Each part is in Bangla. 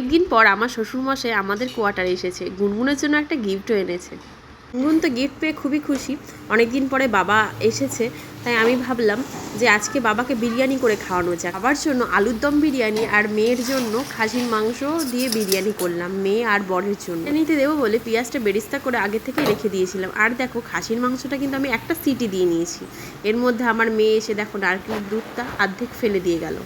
একদিন পর আমার শ্বশুরমশাই আমাদের কোয়ার্টারে এসেছে। গুনগুনের জন্য একটা গিফটও এনেছে। গুনগুন তো গিফট পেয়ে খুবই খুশি। অনেকদিন পরে বাবা এসেছে, তাই আমি ভাবলাম যে আজকে বাবাকে বিরিয়ানি করে খাওয়ানো যাক। বাবার জন্য আলুর দম বিরিয়ানি আর মেয়ের জন্য খাসির মাংস দিয়ে বিরিয়ানি করলাম, মেয়ে আর বরের জন্য। বিরিয়ানিতে দেবো বলে পেঁয়াজটা বেরিস্তা করে আগে থেকে রেখে দিয়েছিলাম। আর দেখো, খাসির মাংসটা কিন্তু আমি একটা সিটি দিয়ে নিয়েছি। এর মধ্যে আমার মেয়ে এসে দেখো, নারকেলের দুধটা অর্ধেক ফেলে দিয়ে গেল।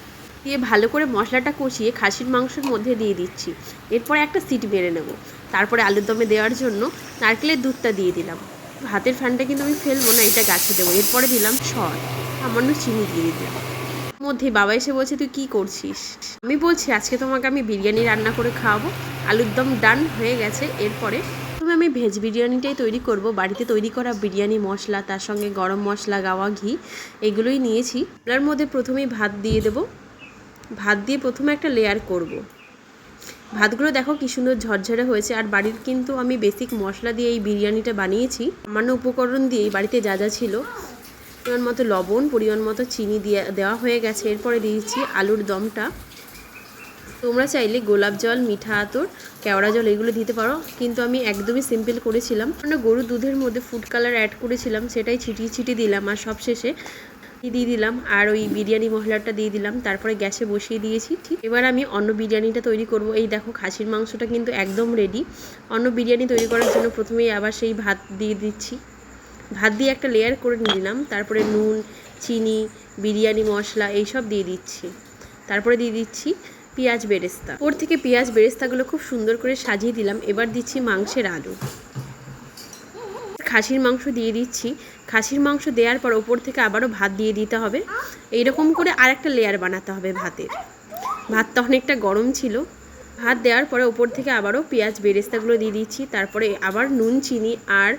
দিয়ে ভালো করে মশলাটা কষিয়ে খাসির মাংসের মধ্যে দিয়ে দিচ্ছি। এরপরে একটা সিট মেরে নেব। তারপরে আলুর দমে দেওয়ার জন্য নারকেলের দুধটা দিয়ে দিলাম। ভাতের ফ্যানটা কিন্তু আমি ফেলব না, এটা গাছে দেবো। এরপরে দিলাম সর সামান্য চিনি দিয়ে দিলাম। মধ্যে বাবা এসে বলছে, তুই কী করছিস? আমি বলছি, আজকে তোমাকে আমি বিরিয়ানি রান্না করে খাওয়াবো। আলুর দম ডান হয়ে গেছে। এরপরে প্রথমে আমি ভেজ বিরিয়ানিটাই তৈরি করব। বাড়িতে তৈরি করা বিরিয়ানি মশলা, তার সঙ্গে গরম মশলা, গাওয়া ঘি, এগুলোই নিয়েছি। তার মধ্যে প্রথমেই ভাত দিয়ে দেবো। ভাত দিয়ে প্রথমে একটা লেয়ার করব। ভাতগুলো দেখো কি সুন্দর ঝরঝরে হয়েছে, আর বাড়ির কিন্তু আমি বেসিক মশলা দিয়ে এই বিরিয়ানিটা বানিয়েছি। সামান্য উপকরণ দিয়ে বাড়িতে যা যা ছিল। পরিমাণ মতো লবণ, পরিমাণ মতো চিনি দিয়ে দেওয়া হয়ে গেছে। এরপরে দিয়েছি আলুর দমটা। তোমরা চাইলে গোলাপ জল, মিঠা আতর, কেওড়া জল এগুলো দিতে পারো। কিন্তু আমি একদমই সিম্পল করেছিলাম। মানে গরুর দুধের মধ্যে ফুড কালার অ্যাড করেছিলাম, সেটাই ছিটিয়ে ছিটিয়ে দিলাম। আর সবশেষে দিয়ে দিলাম আর ওই বিরিয়ানি মশলাটা দিয়ে দিলাম। তারপরে গ্যাসে বসিয়ে দিয়েছি। ঠিক এবার আমি অন্য বিরিয়ানিটা তৈরি করব। এই দেখো, খাসির মাংসটা কিন্তু একদম রেডি অন্য বিরিয়ানি তৈরি করার জন্য প্রথমেই আবার সেই ভাত দিয়ে দিচ্ছি। ভাত দিয়ে একটা লেয়ার করে নিলাম। তারপরে নুন, চিনি, বিরিয়ানি মশলা এইসব দিয়ে দিচ্ছি। তারপরে দিয়ে দিচ্ছি পেঁয়াজ বেরেস্তা। ওর থেকে পেঁয়াজ বেরেস্তাগুলো খুব সুন্দর করে সাজিয়ে দিলাম। এবার দিচ্ছি মাংসের আলু। খাসির মাংস দিয়ে দিচ্ছি। খাসির মাংস দেওয়ার পর ওপর থেকে আবারও ভাত দিয়ে দিতে হবে। এইরকম করে আর একটা লেয়ার বানাতে হবে ভাতের। ভাতটা অনেকটা গরম ছিল। ভাত দেওয়ার পরে ওপর থেকে আবারও পেঁয়াজ বেরেস্তাগুলো দিয়ে দিচ্ছি। তারপরে আবার নুন, চিনি আর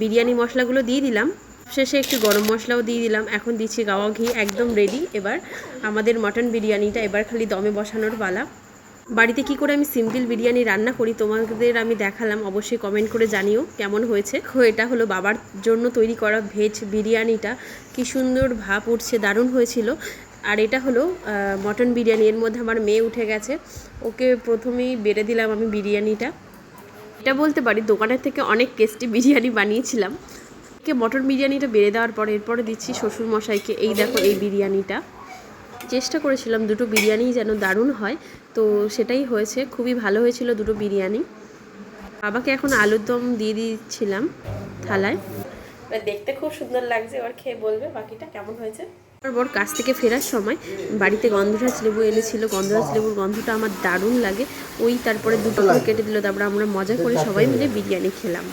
বিরিয়ানি মশলাগুলো দিয়ে দিলাম। শেষে একটু গরম মশলাও দিয়ে দিলাম। এখন দিচ্ছি গাওয়া ঘি, একদম রেডি এবার আমাদের মটন বিরিয়ানিটা এবার খালি দমে বসানোর পালা। বাড়িতে কি করে আমি সিম্পল বিরিয়ানি রান্না করি তোমাদের আমি দেখালাম, অবশ্যই কমেন্ট করে জানিও কেমন হয়েছে। এটা হলো বাবার জন্য তৈরি করা ভেজ বিরিয়ানিটা। কি সুন্দর ভাব উঠছে, দারুণ হয়েছিল। আর এটা হলো মটন বিরিয়ানি, এর মধ্যে আমার মেয়ে উঠে গেছে। ওকে প্রথমেই বেড়ে দিলাম আমি বিরিয়ানিটা। এটা বলতে পারি, দোকানের থেকে অনেক টেস্টি বিরিয়ানি বানিয়েছিলাম। কে মটন বিরিয়ানিটা বেড়ে দেওয়ার পর, এরপরে দিচ্ছি শ্বশুর মশাইকে এই দেখো এই বিরিয়ানিটা। চেষ্টা করেছিলাম দুটো বিরিয়ানি যেন দারুণ হয় তো সেটাই হয়েছে। খুবই ভালো হয়েছিল দুটো বিরিয়ানি। বাবাকে এখন আলুর দম দিয়ে দিচ্ছিলাম থালায়। দেখতে খুব সুন্দর লাগছে এবার খেয়ে বলবে বাকিটা কেমন হয়েছে। তারপর কাছ থেকে ফেরার সময় বাড়িতে গন্ধরাজ লেবু এনেছিল। গন্ধরাজ লেবুর গন্ধটা আমার দারুণ লাগে। ওই তারপরে দুটো কেটে দিল তারপরে আমরা মজা করে সবাই মিলে বিরিয়ানি খেলাম।